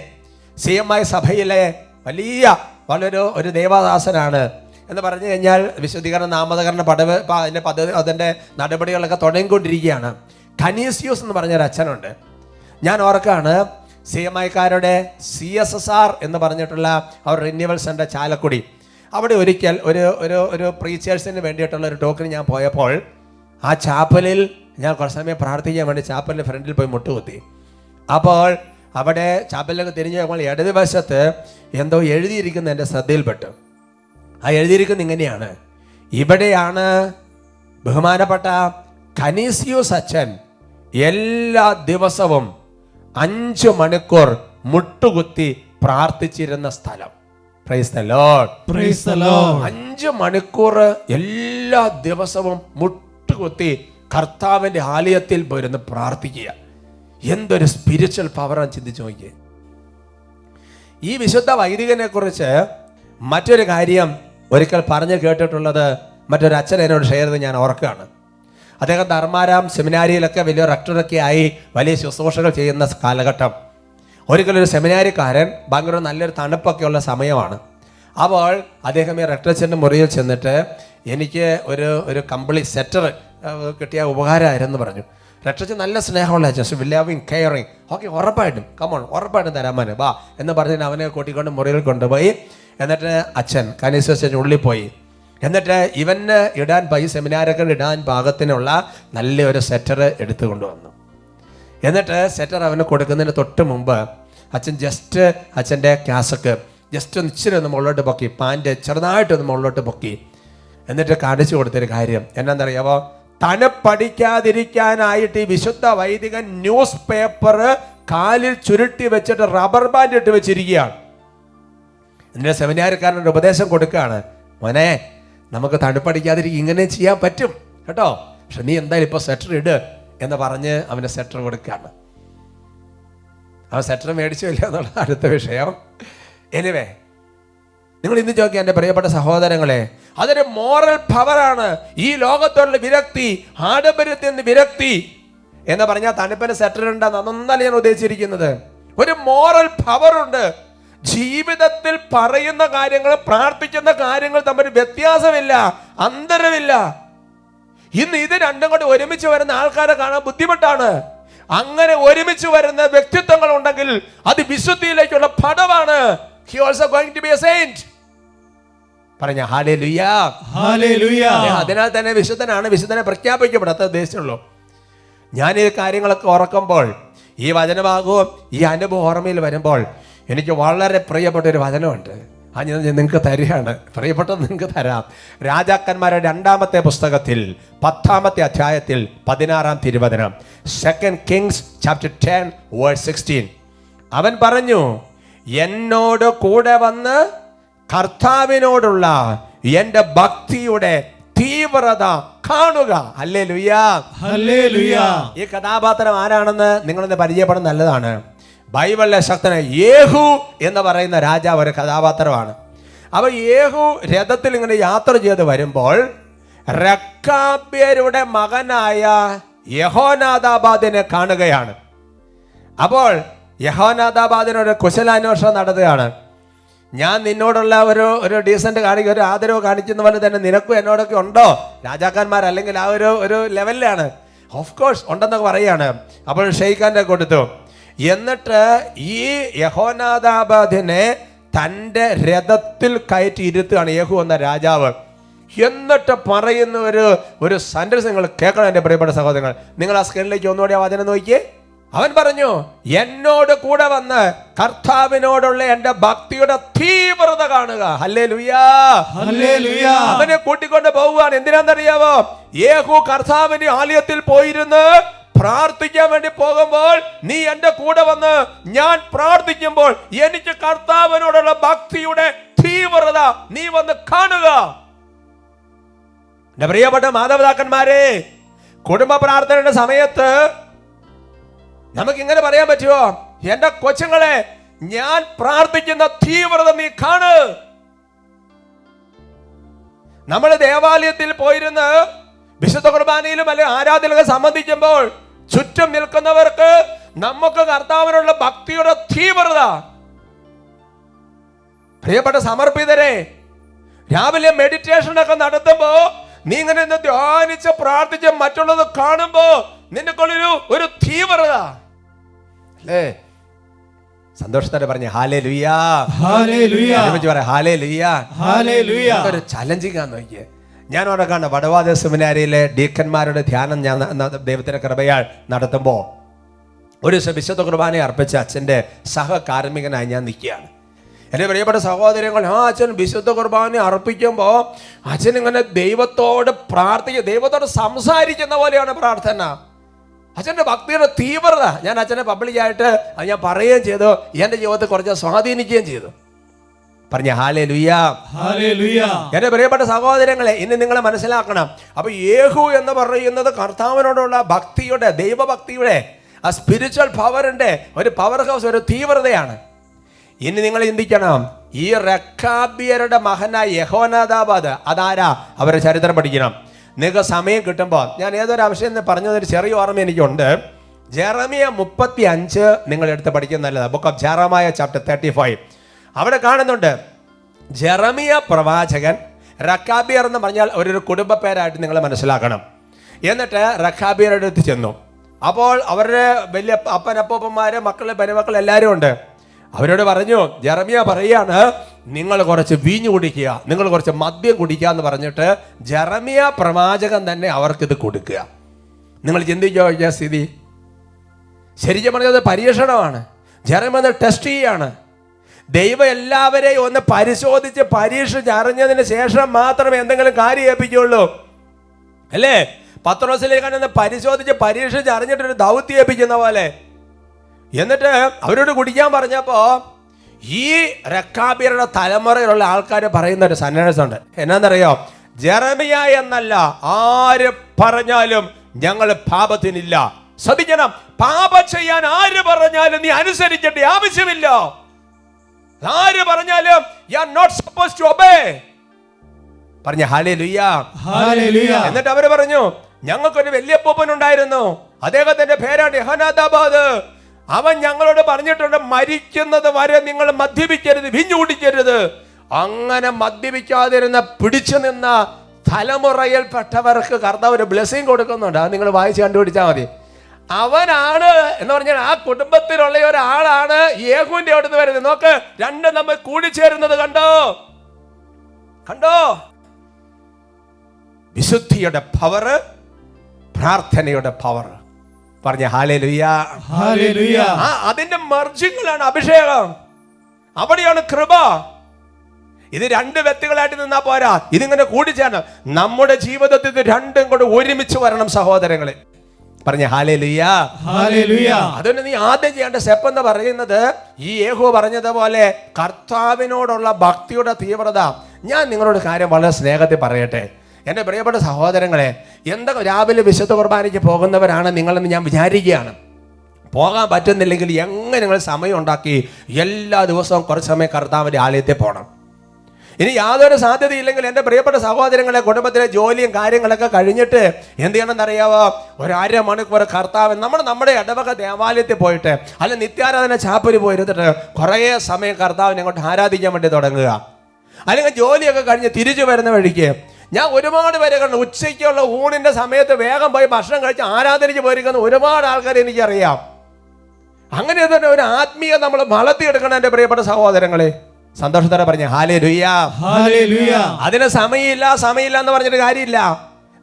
സി എം ഐ സഭയിലെ വലിയ വളരെ ഒരു ദേവദാസനാണ് എന്ന് പറഞ്ഞു കഴിഞ്ഞാൽ വിശുദ്ധീകരണ നാമതകരണ പടവ് അതിന്റെ പദ്ധതി അതിന്റെ നടപടികളൊക്കെ തുടങ്ങിക്കൊണ്ടിരിക്കുകയാണ്. ഖനീസിയൂസ് എന്ന് പറഞ്ഞൊരു അച്ഛനുണ്ട്. ഞാൻ ഓർക്കാണ് സി എം ഐക്കാരുടെ സി എസ് എസ് ആർ എന്ന് പറഞ്ഞിട്ടുള്ള അവർ റിന്യൂവൽ സെന്റർ ചാലക്കുടി. അവിടെ ഒരിക്കൽ ഒരു ഒരു ഒരു പ്രീച്ചേഴ്സിന് വേണ്ടിയിട്ടുള്ള ഒരു ടോക്കിന് ഞാൻ പോയപ്പോൾ ആ ചാപ്പലിൽ ഞാൻ കുറച്ച് സമയം പ്രാർത്ഥിക്കാൻ വേണ്ടി ചാപ്പലിന്റെ ഫ്രണ്ടിൽ പോയി മുട്ടുകുത്തി. അപ്പോൾ അവിടെ ചാപ്പലിലൊക്കെ തിരിഞ്ഞു നോക്കുമ്പോൾ ഇടതുവശത്ത് എന്തോ എഴുതിയിരിക്കുന്ന എന്റെ ശ്രദ്ധയിൽപ്പെട്ടു. ആ എഴുതിയിരിക്കുന്ന ഇങ്ങനെയാണ്. ഇവിടെയാണ് ബഹുമാനപ്പെട്ട കനീസിയൂസ് സച്ചൻ എല്ലാ ദിവസവും അഞ്ച് മണിക്കൂർ മുട്ടുകുത്തി പ്രാർത്ഥിച്ചിരുന്ന സ്ഥലം. അഞ്ച് മണിക്കൂർ എല്ലാ ദിവസവും മുട്ടുകുത്തി കർത്താവിന്റെ ആലയത്തിൽ പോയിരുന്ന് പ്രാർത്ഥിക്കുക. എന്തൊരു സ്പിരിച്വൽ പവറാണ് ചിന്തിച്ചു നോക്കിയേ. ഈ വിശുദ്ധ വൈദികനെ കുറിച്ച് മറ്റൊരു കാര്യം ഒരിക്കൽ പറഞ്ഞു കേട്ടിട്ടുള്ളത് മറ്റൊരു അച്ഛൻ എന്നോട് ഷെയർ ചെയ്ത് ഞാൻ ഓർക്കുകയാണ്. അദ്ദേഹം ധർമാരാം സെമിനാരിയിലൊക്കെ വലിയ റക്ടറൊക്കെ ആയി വലിയ ശുശ്രൂഷകൾ ചെയ്യുന്ന കാലഘട്ടം. ഒരിക്കലൊരു സെമിനാരിക്കാരൻ ഭയങ്കര നല്ലൊരു തണുപ്പൊക്കെ ഉള്ള സമയമാണ്. അപ്പോൾ അദ്ദേഹം ഈ റക്ടറച്ചന്റെ മുറിയിൽ ചെന്നിട്ട് എനിക്ക് ഒരു ഒരു കമ്പിളി സെറ്റർ കിട്ടിയ ഉപകാരമായിരുന്നു പറഞ്ഞു. രക്ഷച്ച് നല്ല സ്നേഹമുള്ള അച്ഛൻ ലവിങ് കെയറിങ് ഓക്കെ ഉറപ്പായിട്ടും കമോൺ ഉറപ്പായിട്ടും തരാൻ മോനെ വാ എന്ന് പറഞ്ഞിട്ട് അവനെ കൂട്ടിക്കൊണ്ട് മുറിയിൽ കൊണ്ടുപോയി. എന്നിട്ട് അച്ഛൻ കനീസ് ഉള്ളിൽ പോയി. എന്നിട്ട് ഇവന് ഇടാൻ പൈ സെമിനാരൊക്കെ ഇടാൻ പാകത്തിനുള്ള നല്ലൊരു സെറ്റർ എടുത്തു കൊണ്ടുവന്നു എന്നിട്ട് സെറ്റർ അവന് കൊടുക്കുന്നതിന് തൊട്ട് മുമ്പ് അച്ഛൻ ജസ്റ്റ് അച്ഛന്റെ ക്യാസക്ക് ജസ്റ്റ് ഒന്ന് ഇച്ചിരി ഒന്ന് മുകളിലോട്ട് പൊക്കി പാന്റ് ചെറുതായിട്ടൊന്ന് മുകളിലോട്ട് പൊക്കി. എന്നിട്ട് കാണിച്ചു കൊടുത്തൊരു കാര്യം എന്നാന്നറിയാവോ തണുപ്പടിക്കാതിരിക്കാനായിട്ട് ഈ വിശുദ്ധ വൈദികൻ ന്യൂസ് പേപ്പർ കാലിൽ ചുരുട്ടി വെച്ചിട്ട് റബ്ബർ ബാൻഡ് ഇട്ട് വെച്ചിരിക്കുകയാണ്. എന്നിട്ട് സെമിനാറുകാരനൊരു ഉപദേശം കൊടുക്കുകയാണ്. മോനെ നമുക്ക് തണുപ്പടിക്കാതിരിക്കും ഇങ്ങനെ ചെയ്യാൻ പറ്റും കേട്ടോ? പക്ഷെ നീ എന്തായാലും ഇപ്പൊ സെറ്റർ ഇട് എന്ന് പറഞ്ഞ് അവന് സെറ്റർ കൊടുക്കുകയാണ്. അവൻ സെറ്റർ മേടിച്ചില്ല എന്നുള്ള അടുത്ത വിഷയം. എനിവേ നിങ്ങൾ ഇന്ന് ചോദിക്കുക എന്റെ പ്രിയപ്പെട്ട സഹോദരങ്ങളെ അതൊരു മോറൽ പവറാണ് ഈ ലോകത്തോടുള്ള വിരക്തി ആഡംബരത്തിൽ നിന്ന് വിരക്തി എന്ന് പറഞ്ഞാൽ തണുപ്പിന് സെറ്റർ ഉണ്ടെന്ന് അതൊന്നല്ല ഞാൻ ഉദ്ദേശിച്ചിരിക്കുന്നത്. ഒരു മോറൽ പവറുണ്ട് ജീവിതത്തിൽ പറയുന്ന കാര്യങ്ങൾ പ്രാർത്ഥിക്കുന്ന കാര്യങ്ങൾ തമ്മിൽ വ്യത്യാസമില്ല അന്തരമില്ല. ഇന്ന് ഇത് രണ്ടും കൂടി ഒരുമിച്ച് വരുന്ന ആൾക്കാരെ കാണാൻ ബുദ്ധിമുട്ടാണ്. അങ്ങനെ ഒരുമിച്ച് വരുന്ന വ്യക്തിത്വങ്ങൾ ഉണ്ടെങ്കിൽ അത് വിശുദ്ധിയിലേക്കുള്ള പടവാണ്. He also going to be a saint പറഞ്ഞ ഹാലേ ലുയാ ഹാലേ ലുയാ അതിനാൽ തന്നെ വിശുദ്ധനാണ് വിശുദ്ധനെ പ്രഖ്യാപിക്കപ്പെടാത്ത ഉദ്ദേശമുള്ളൂ ഞാൻ ഈ കാര്യങ്ങളൊക്കെ ഓർക്കുമ്പോൾ ഈ വചനമാകും ഈ അനുഭവം ഓർമ്മയിൽ വരുമ്പോൾ എനിക്ക് വളരെ പ്രിയപ്പെട്ട ഒരു വചനമുണ്ട്. ആ ഞാൻ നിങ്ങൾക്ക് തരികയാണ്. പ്രിയപ്പെട്ടത് നിങ്ങൾക്ക് തരാം. രാജാക്കന്മാരുടെ രണ്ടാമത്തെ പുസ്തകത്തിൽ പത്താമത്തെ അധ്യായത്തിൽ പതിനാറാം തിരുവചനം. Second Kings chapter ten word sixteen അവൻ പറഞ്ഞു എന്നോട് കൂടെ വന്ന് കർത്താവിനോടുള്ള എന്റെ ഭക്തിയുടെ തീവ്രത കാണുക. അല്ലേ ലുയാ ഈ കഥാപാത്രം ആരാണെന്ന് നിങ്ങളൊന്ന് പരിചയപ്പെടുന്നത് നല്ലതാണ്. ബൈബിളിലെ ശക്തന യേഹു എന്ന് പറയുന്ന രാജാവ് ഒരു കഥാപാത്രമാണ്. അപ്പോൾ യേഹു രഥത്തിൽ ഇങ്ങനെ യാത്ര ചെയ്ത് വരുമ്പോൾ റക്കാബ്യരുടെ മകനായ യഹോനാദാബാദിനെ കാണുകയാണ്. അപ്പോൾ യഹോനാദാബാദിനൊരു കുശലാന്വേഷണം നടത്തുകയാണ്. ഞാൻ നിന്നോടുള്ള ഒരു ഒരു ഡീസന്റ് കാണിക്കുക ഒരു ആദരവ് കാണിക്കുന്ന പോലെ തന്നെ നിനക്കും എന്നോടൊക്കെ ഉണ്ടോ? രാജാക്കന്മാർ അല്ലെങ്കിൽ ആ ഒരു ഒരു ലെവലിലാണ് ഓഫ് കോഴ്സ് ഉണ്ടെന്നൊക്കെ പറയാണ് അപ്പോൾ ഷെയ്ഖാന്റെ കൊടുത്തു. എന്നിട്ട് ഈ യഹോനാദാബാദിനെ തന്റെ രഥത്തിൽ കയറ്റി ഇരുത്തുകയാണ് യഹു എന്ന രാജാവ്. എന്നിട്ട് പറയുന്ന ഒരു ഒരു സെന്റൻസ് നിങ്ങൾ കേൾക്കണം എന്റെ പ്രിയപ്പെട്ട സഹോദരങ്ങൾ. നിങ്ങൾ ആ സ്ക്രീനിലേക്ക് ഒന്നുകൂടി ആ വചനം നോക്കിയേ. അവൻ പറഞ്ഞു എന്നോട് കൂടെ വന്ന് കർത്താവിനോടുള്ള എന്റെ ഭക്തിയുടെ തീവ്രത കാണുക. ഹല്ലേ ലുയാ അവനെ കൂട്ടിക്കൊണ്ട് പോവുകയാണ്. എന്തിനാണെന്നറിയാവോ? യേഹു കർത്താവിന്റെ ആലയത്തിൽ പോയിരുന്ന് പ്രാർത്ഥിക്കാൻ വേണ്ടി പോകുമ്പോൾ നീ എന്റെ കൂടെ വന്ന് ഞാൻ പ്രാർത്ഥിക്കുമ്പോൾ എനിക്ക് കർത്താവിനോടുള്ള ഭക്തിയുടെ തീവ്രത നീ വന്ന് കാണുക. എന്റെ പ്രിയപ്പെട്ട മാതാപിതാക്കന്മാരെ കുടുംബ പ്രാർത്ഥനയുടെ സമയത്ത് നമുക്ക് ഇങ്ങനെ പറയാൻ പറ്റുമോ എന്റെ കൊച്ചുങ്ങളെ ഞാൻ പ്രാർത്ഥിക്കുന്ന തീവ്രത നീ കാണ്. നമ്മൾ ദേവാലയത്തിൽ പോയിരുന്ന് വിശുദ്ധ കുർബാനയിലും അല്ലെങ്കിൽ ആരാധനകൾ സംബന്ധിക്കുമ്പോൾ ചുറ്റും നിൽക്കുന്നവർക്ക് നമുക്ക് കർത്താവിനുള്ള ഭക്തിയുടെ തീവ്രത. പ്രിയപ്പെട്ട സമർപ്പിതരെ രാവിലെ മെഡിറ്റേഷൻ ഒക്കെ നടത്തുമ്പോ നീ ഇങ്ങനെ ധ്യാനിച്ച് പ്രാർത്ഥിച്ച് മറ്റുള്ളത് കാണുമ്പോ നിനക്കുള്ളൊരു ഒരു തീവ്രത. അല്ലേ സന്തോഷത്തോടെ പറഞ്ഞു ഹാലേ ലുയാ പറയാം ഹാലേ ഹല്ലേലൂയ ഒരു ചലഞ്ചിങ് ആന്ന് നോക്കിയേ. ഞാൻ അവിടെ കാണുന്ന വടവാദ സെമിനാരിയിലെ ഡീക്കന്മാരുടെ ധ്യാനം ഞാൻ ദൈവത്തിന്റെ കൃപയാൽ നടത്തുമ്പോൾ ഒരു ദിവസം വിശുദ്ധ കുർബാന അർപ്പിച്ച അച്ഛന്റെ സഹകാർമ്മികനായി ഞാൻ നിൽക്കുകയാണ്. എന്റെ പ്രിയപ്പെട്ട സഹോദരങ്ങൾ ആ അച്ഛൻ വിശുദ്ധ കുർബാന അർപ്പിക്കുമ്പോൾ അച്ഛൻ ഇങ്ങനെ ദൈവത്തോട് പ്രാർത്ഥിക്കുക ദൈവത്തോട് സംസാരിക്കുന്ന പോലെയാണ് പ്രാർത്ഥന. അച്ഛന്റെ ഭക്തിയുടെ തീവ്രത ഞാൻ അച്ഛനെ പബ്ലിക്കായിട്ട് അത് ഞാൻ പറയുകയും ചെയ്തു. എന്റെ ജീവിതത്തെ കുറച്ച് സ്വാധീനിക്കുകയും ചെയ്തു. പറഞ്ഞ ഹാലേ ലുയ്യാ എന്റെ പ്രിയപ്പെട്ട സഹോദരങ്ങളെ ഇനി നിങ്ങൾ മനസ്സിലാക്കണം. അപ്പൊ യേഹു എന്ന് പറയുന്നത് കർത്താവിനോടുള്ള ഭക്തിയുടെ ദൈവഭക്തിയുടെ ആ സ്പിരിച്വൽ പവറിന്റെ ഒരു പവർ ഹൗസ് ഒരു തീവ്രതയാണ്. ഇനി നിങ്ങൾ ചിന്തിക്കണം ഈ റക്കാബിയരുടെ മഹനായ യഹോനാദാബാദ് അതാരാ അവരുടെ ചരിത്രം പഠിക്കണം. നിങ്ങൾക്ക് സമയം കിട്ടുമ്പോൾ ഞാൻ ഏതൊരു ആവശ്യം എന്ന് പറഞ്ഞതൊരു ചെറിയ ഓർമ്മ എനിക്കുണ്ട്. ജെറമിയ മുപ്പത്തി അഞ്ച് നിങ്ങൾ എടുത്ത് പഠിക്കുന്ന നല്ലതാണ് book of Jeremiah chapter thirty five അവിടെ കാണുന്നുണ്ട് ജെറമിയ പ്രവാചകൻ റക്കാബിയർ എന്ന് പറഞ്ഞാൽ ഒരു കുടുംബ പേരായിട്ട് നിങ്ങൾ മനസ്സിലാക്കണം. എന്നിട്ട് റക്കാബിയറുടെ അടുത്ത് ചെന്നു. അപ്പോൾ അവരുടെ വലിയ അപ്പനപ്പൂപ്പന്മാർ മക്കൾ പെരുമക്കൾ എല്ലാവരും ഉണ്ട്. അവരോട് പറഞ്ഞു ജെറമിയ പറയാണ് നിങ്ങൾ കുറച്ച് വീഞ്ഞു കുടിക്കുക നിങ്ങൾ കുറച്ച് മദ്യം കുടിക്കുക എന്ന് പറഞ്ഞിട്ട് ജെറമിയ പ്രവാചകൻ തന്നെ അവർക്കിത് കൊടുക്കുക. നിങ്ങൾ ചിന്തിക്കോ ഈ സ്ഥിതി. ശരിക്കും പറഞ്ഞത് പരീക്ഷണമാണ്. ജെറമിയ ടെസ്റ്റ് ചെയ്യാണ്. ദൈവം എല്ലാവരെയും ഒന്ന് പരിശോധിച്ച് പരീക്ഷിച്ച് അറിഞ്ഞതിന് ശേഷം മാത്രമേ എന്തെങ്കിലും കാര്യം ഏൽപ്പിക്കുള്ളൂ അല്ലേ? ഒന്ന് പരിശോധിച്ച് പരീക്ഷിച്ച് അറിഞ്ഞിട്ടൊരു ദൗത്യം ഏൽപ്പിക്കുന്ന പോലെ. എന്നിട്ട് അവരോട് കുടിക്കാൻ പറഞ്ഞപ്പോ ഈ റക്കാബിയറുടെ തലമുറയിലുള്ള ആൾക്കാർ പറയുന്ന ഒരു സന്യാസം ഉണ്ട്. എന്നാന്നറിയോ? ജെറമിയ എന്നല്ല ആര് പറഞ്ഞാലും ഞങ്ങൾ പാപത്തിനില്ല. ശ്രദ്ധിക്കണം. പാപം ചെയ്യാൻ ആര് പറഞ്ഞാലും നീ അനുസരിച്ചിട്ട് ആവശ്യമില്ല. ആര് പറഞ്ഞാലും you are not suppose to obey പറഞ്ഞ ഹാലേ ലുയ്യാ എന്നിട്ട് അവർ പറഞ്ഞു ഞങ്ങൾക്കൊരു വലിയ പൂപ്പൻ ഉണ്ടായിരുന്നു. അദ്ദേഹത്തിന്റെ പേരാണ് യഹനാദാബാദ്. അവൻ ഞങ്ങളോട് പറഞ്ഞിട്ടുണ്ട് മരിക്കുന്നത് വരെ നിങ്ങൾ മദ്യപിക്കരുത് വിഞ്ഞു അങ്ങനെ മദ്യപിക്കാതിരുന്ന പിടിച്ചു നിന്ന തലമുറയിൽപ്പെട്ടവർക്ക് കർത്താവ് ഒരു ബ്ലെസ്സിങ് കൊടുക്കുന്നുണ്ട്. അത് നിങ്ങൾ വായിച്ച് കണ്ടുപിടിച്ചാൽ മതി. അവനാണ് എന്ന് പറഞ്ഞാൽ ആ കുടുംബത്തിലുള്ള ഒരാളാണ് യേഹുവിന്റെ അവിടുന്ന് വരുന്നത്. നോക്ക് രണ്ട് നമ്മൾ കൂടിച്ചേരുന്നത് കണ്ടോ? കണ്ടോ? വിശുദ്ധിയുടെ പവർ പ്രാർത്ഥനയുടെ പവർ പറഞ്ഞ ഹാലേ ലുയ്യ ആ അതിന്റെ മർജിങ്ങളാണ് അഭിഷേകം. അവിടെയാണ് കൃപ. ഇത് രണ്ട് വ്യക്തികളായിട്ട് നിന്നാ പോരാ. ഇതിങ്ങനെ കൂടിച്ചാണ് നമ്മുടെ ജീവിതത്തിൽ ഇത് രണ്ടും കൂടെ ഒരുമിച്ച് വരണം സഹോദരങ്ങളെ. പറഞ്ഞ ഹാലേ ലുയ്യ അതുകൊണ്ട് നീ ആദ്യം ചെയ്യേണ്ട സ്റ്റെപ്പ് എന്ന് പറയുന്നത് ഈ യേഹു പറഞ്ഞതുപോലെ കർത്താവിനോടുള്ള ഭക്തിയുടെ തീവ്രത. ഞാൻ നിങ്ങളോട് കാര്യം വളരെ സ്നേഹത്തിൽ പറയട്ടെ. എന്റെ പ്രിയപ്പെട്ട സഹോദരങ്ങളെ എന്തൊക്കെ രാവിലെ വിശുദ്ധ കുർബാനയ്ക്ക് പോകുന്നവരാണ് നിങ്ങളെന്ന് ഞാൻ വിചാരിക്കുകയാണ്. പോകാൻ പറ്റുന്നില്ലെങ്കിൽ എങ്ങനെ നിങ്ങൾ സമയം ഉണ്ടാക്കി എല്ലാ ദിവസവും കുറച്ച് സമയം കർത്താവിന്റെ ആലയത്തിൽ പോകണം ഇനി യാതൊരു സാധ്യതയില്ലെങ്കിൽ എന്റെ പ്രിയപ്പെട്ട സഹോദരങ്ങളെ കുടുംബത്തിലെ ജോലിയും കാര്യങ്ങളൊക്കെ കഴിഞ്ഞിട്ട് എന്ത് ഒരു അര മണിക്കൂർ കർത്താവ് നമ്മൾ നമ്മുടെ ഇടവക ദേവാലയത്തിൽ പോയിട്ട് അല്ല നിത്യാരാധന ചാപ്പൽ പോയിരുന്നിട്ട് കുറേ സമയം കർത്താവിനെ അങ്ങോട്ട് ആരാധിക്കാൻ വേണ്ടി തുടങ്ങുക. അല്ലെങ്കിൽ ജോലിയൊക്കെ കഴിഞ്ഞ് തിരിച്ചു വരുന്ന വഴിക്ക് ഞാൻ ഒരുപാട് പേരെ കണ്ടു. ഉച്ചയ്ക്കുള്ള ഊണിന്റെ സമയത്ത് വേഗം പോയി ഭക്ഷണം കഴിച്ച് ആരാധനയ്ക്ക് പോയിരിക്കുന്ന ഒരുപാട് ആൾക്കാരെ എനിക്കറിയാം. അങ്ങനെ തന്നെ ഒരു ആത്മീയ നമ്മൾ വളർത്തിയെടുക്കണം എന്റെ പ്രിയപ്പെട്ട സഹോദരങ്ങളെ. സന്തോഷത്തോടെ പറഞ്ഞു ഹാലേ ലുയ്യ അതിന് സമയമില്ല സമയമില്ല എന്ന് പറഞ്ഞിട്ട് കാര്യമില്ല.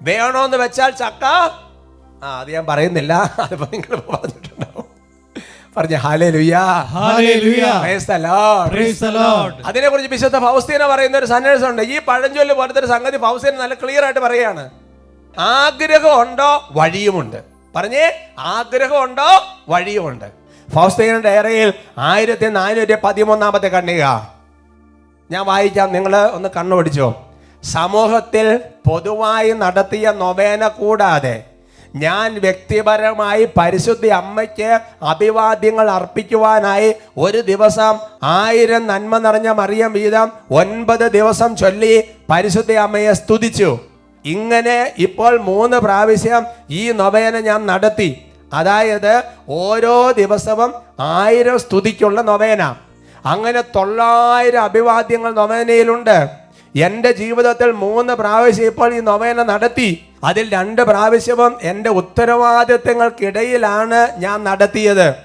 വേണോന്ന് വെച്ചാൽ ചക്ക. ആ അത് ഞാൻ പറയുന്നില്ല. അത് നിങ്ങൾ പറഞ്ഞിട്ടുണ്ടാവും പറഞ്ഞ. അതിനെ കുറിച്ച് വിശുദ്ധ ഫൗസ്തീന പറയുന്ന ഒരു സന്ദേശം ഉണ്ട്. ഈ പഴഞ്ചൊല്ല് പോലത്തെ ഒരു സംഗതി ഫൗസ്തീന നല്ല ക്ലിയർ ആയിട്ട് പറയാണ് ആഗ്രഹം ഉണ്ടോ വഴിയുമുണ്ട്. പറഞ്ഞേ ആഗ്രഹം ഉണ്ടോ വഴിയുമുണ്ട്. ഫൗസ്തീന ഡയറിയിൽ ആയിരത്തി നാനൂറ്റി പതിമൂന്നാമത്തെ കണ്ണിക. ഞാൻ വായിക്കാം. നിങ്ങൾ ഒന്ന് കണ്ണു പിടിച്ചോ സമൂഹത്തിൽ പൊതുവായി നടത്തിയ നൊവേന കൂടാതെ ഞാൻ വ്യക്തിപരമായി പരിശുദ്ധി അമ്മയ്ക്ക് അഭിവാദ്യങ്ങൾ അർപ്പിക്കുവാനായി ഒരു ദിവസം ആയിരം നന്മ നിറഞ്ഞ മറിയം വീതം ഒൻപത് ദിവസം ചൊല്ലി പരിശുദ്ധി അമ്മയെ സ്തുതിച്ചു. ഇങ്ങനെ ഇപ്പോൾ മൂന്ന് പ്രാവശ്യം ഈ നൊവേന ഞാൻ നടത്തി. അതായത് ഓരോ ദിവസവും ആയിരം സ്തുതിക്കുള്ള നൊവേന. അങ്ങനെ തൊള്ളായിരം അഭിവാദ്യങ്ങൾ നൊവേനയിലുണ്ട്. എന്റെ ജീവിതത്തിൽ മൂന്ന് പ്രാവശ്യം ഇപ്പോൾ ഈ നൊവേന നടത്തി. അതിൽ രണ്ട് പ്രാവശ്യവും എന്റെ ഉത്തരവാദിത്തങ്ങൾക്കിടയിലാണ് ഞാൻ നടത്തിയത്.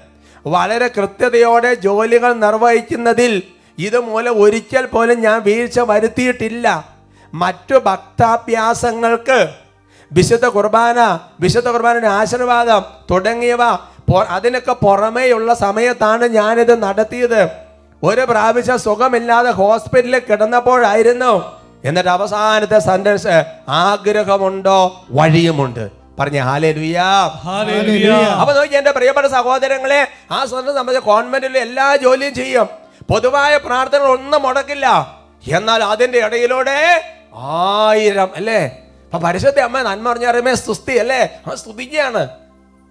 വളരെ കൃത്യതയോടെ ജോലികൾ നിർവഹിക്കുന്നതിൽ ഇതുമൂലം ഒരിക്കൽ പോലും ഞാൻ വീഴ്ച വരുത്തിയിട്ടില്ല. മറ്റു ഭക്താഭ്യാസങ്ങൾക്ക് വിശുദ്ധ കുർബാന വിശുദ്ധ കുർബാനയുടെ ആശീർവാദം തുടങ്ങിയവ അതിനൊക്കെ പുറമേയുള്ള സമയത്താണ് ഞാനിത് നടത്തിയത്. ഒരു പ്രാവശ്യം സുഖമില്ലാതെ ഹോസ്പിറ്റലിൽ കിടന്നപ്പോഴായിരുന്നു. എന്നിട്ട് അവസാനത്തെ സെന്റൻസ് ആഗ്രഹമുണ്ടോ? വഴിയുമുണ്ട്. പറഞ്ഞ. അപ്പൊ നോക്കി എന്റെ പ്രിയപ്പെട്ട സഹോദരങ്ങളെ ആ സ്വന്തം സംബന്ധിച്ച് കോൺവെന്റിൽ എല്ലാ ജോലിയും ചെയ്യും. പൊതുവായ പ്രാർത്ഥനകൾ ഒന്നും മുടക്കില്ല. എന്നാൽ അതിന്റെ ഇടയിലൂടെ ആയിരം അല്ലേ? അപ്പൊ പരിശുദ്ധ അമ്മ നന്മ പറഞ്ഞ അറിയുമേ സ്തുതി അല്ലേ? അവൻ സ്തുതിക്കുകയാണ്.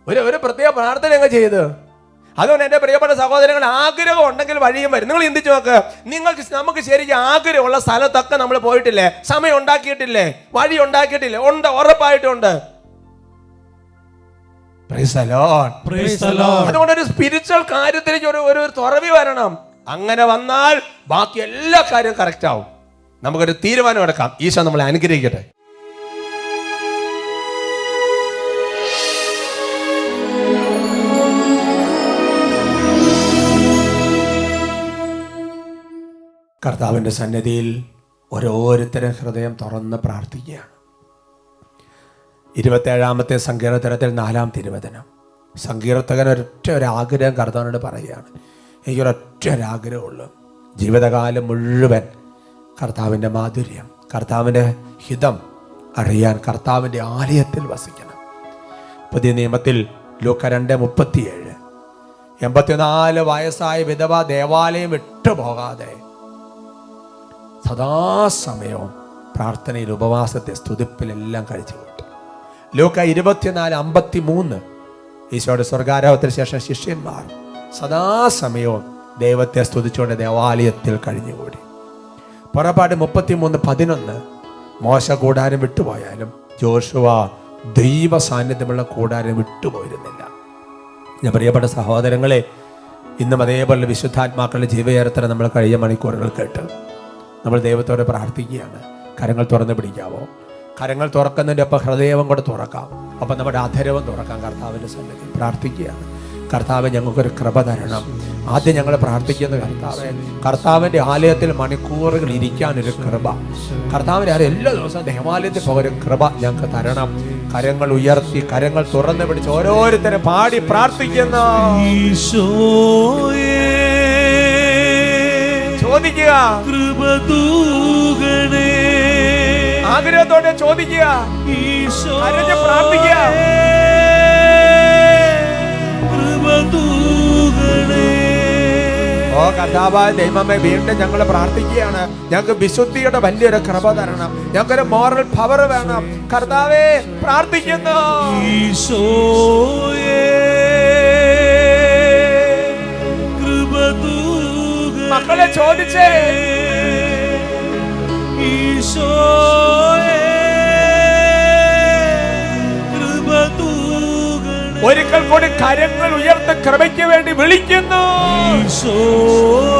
ഒരു ഒരു പ്രത്യേക പ്രാർത്ഥന അങ്ങ് ചെയ്ത്. അതുകൊണ്ട് എന്റെ പ്രിയപ്പെട്ട സഹോദരങ്ങൾ ആഗ്രഹം ഉണ്ടെങ്കിൽ വഴിയും വരും. നിങ്ങൾ ചിന്തിച്ചു നോക്ക്. നിങ്ങൾക്ക് നമുക്ക് ശരിക്കും ആഗ്രഹമുള്ള സ്ഥലത്തൊക്കെ നമ്മൾ പോയിട്ടില്ലേ? സമയം ഉണ്ടാക്കിയിട്ടില്ലേ? വഴി ഉണ്ടാക്കിയിട്ടില്ലേ? ഉണ്ട്? ഉറപ്പായിട്ടുണ്ട് Praise the Lord. Praise the Lord. അതുകൊണ്ട് ഒരു സ്പിരിച്വൽ കാര്യത്തിലേക്ക് ഒരു ഒരു തുറവി വരണം. അങ്ങനെ വന്നാൽ ബാക്കി എല്ലാ കാര്യവും കറക്റ്റ് ആവും. നമുക്കൊരു തീരുമാനം എടുക്കാം. ഈശോ നമ്മളെ അനുഗ്രഹിക്കട്ടെ. കർത്താവിന്റെ സന്നിധിയിൽ ഓരോരുത്തരും ഹൃദയം തുറന്ന് പ്രാർത്ഥിക്കുകയാണ്. ഇരുപത്തേഴാമത്തെ സങ്കീർത്തനത്തിൽ നാലാം തിരുവചനം. സങ്കീർത്തകൻ ഒരൊറ്റ ഒരാഗ്രഹം കർത്താവിനോട് പറയുകയാണ്. എനിക്കൊരൊറ്റ ഒരാഗ്രഹമുള്ളൂ ജീവിതകാലം മുഴുവൻ കർത്താവിന്റെ മാധുര്യം കർത്താവിന്റെ ഹിതം അറിയാൻ കർത്താവിന്റെ ആലയത്തിൽ വസിക്കണം. പുതിയ നിയമത്തിൽ ലൂക്ക രണ്ട് മുപ്പത്തിയേഴ്. എൺപത്തിനാല് വയസ്സായ വിധവ ദേവാലയം വിട്ടുപോകാതെ സദാസമയവും പ്രാർത്ഥനയിൽ ഉപവാസത്തെ സ്തുതിപ്പിലെല്ലാം കഴിച്ചു കൂട്ടും ലോക ഇരുപത്തിനാല് അമ്പത്തി മൂന്ന് ഈശോയുടെ സ്വർഗാരോഹത്തിന് ശേഷം ശിഷ്യന്മാർ സദാസമയവും ദൈവത്തെ സ്തുതിച്ചുകൊണ്ട് ദേവാലയത്തിൽ കഴിഞ്ഞുകൂടി. പുറപ്പാട് മുപ്പത്തിമൂന്ന് പതിനൊന്ന്. മോശ കൂടാരം വിട്ടുപോയാലും ജോഷുവ ദൈവ സാന്നിധ്യമുള്ള കൂടാരം വിട്ടുപോയിരുന്നില്ല. ഞാൻ പ്രിയപ്പെട്ട സഹോദരങ്ങളെ ഇന്നും അതേപോലെ വിശുദ്ധാത്മാക്കളുടെ ജീവചരിത്രം നമ്മൾ കഴിഞ്ഞ മണിക്കൂറുകൾ കേട്ട് നമ്മൾ ദൈവത്തോടെ പ്രാർത്ഥിക്കുകയാണ്. കരങ്ങൾ തുറന്ന് പിടിക്കാവോ? കരങ്ങൾ തുറക്കുന്നതിന്റെ ഒപ്പം ഹൃദയവും കൂടെ തുറക്കാം. അപ്പം നമ്മുടെ അധരവും തുറക്കാം കർത്താവിന്റെ സന്നിധി പ്രാർത്ഥിക്കുകയാണ്. കർത്താവ് ഞങ്ങൾക്കൊരു കൃപ തരണം. ആദ്യം ഞങ്ങൾ പ്രാർത്ഥിക്കുന്ന കർത്താവ് കർത്താവിന്റെ ആലയത്തിൽ മണിക്കൂറുകൾ ഇരിക്കാനൊരു കൃപ. കർത്താവിന്റെ ആലയം എല്ലാ ദിവസവും ദേവാലയത്തിൽ പോകാൻ കൃപ ഞങ്ങൾക്ക് തരണം. കരങ്ങൾ ഉയർത്തി കരങ്ങൾ തുറന്നു പിടിച്ച് ഓരോരുത്തരെ പാടി പ്രാർത്ഥിക്കുന്നു. ചോദിക്കുക. കൃപ തൂകണേ ആഗ്രഹത്തോടെ ചോദിക്കുക. കരഞ്ഞ് പ്രാർത്ഥിക്കുക. ഓ കർത്താവായ ദൈവമേ വീണ്ടും ഞങ്ങൾ പ്രാർത്ഥിക്കുകയാണ്. ഞങ്ങൾക്ക് വിശുദ്ധിയുടെ വലിയൊരു കൃപ തരണം. ഞങ്ങൾക്കൊരു മോറൽ പവർ വേണം. കർത്താവേ പ്രാർത്ഥിക്കുന്നു. ഈശോയേ കൃപ തൂകണേ മക്കളെ ചോദിച്ചേ. ഒരിക്കൽ കൂടി കരങ്ങൾ ഉയർത്ത കൃപയ്ക്ക് വേണ്ടി വിളിക്കുന്നു. ഈശോയേ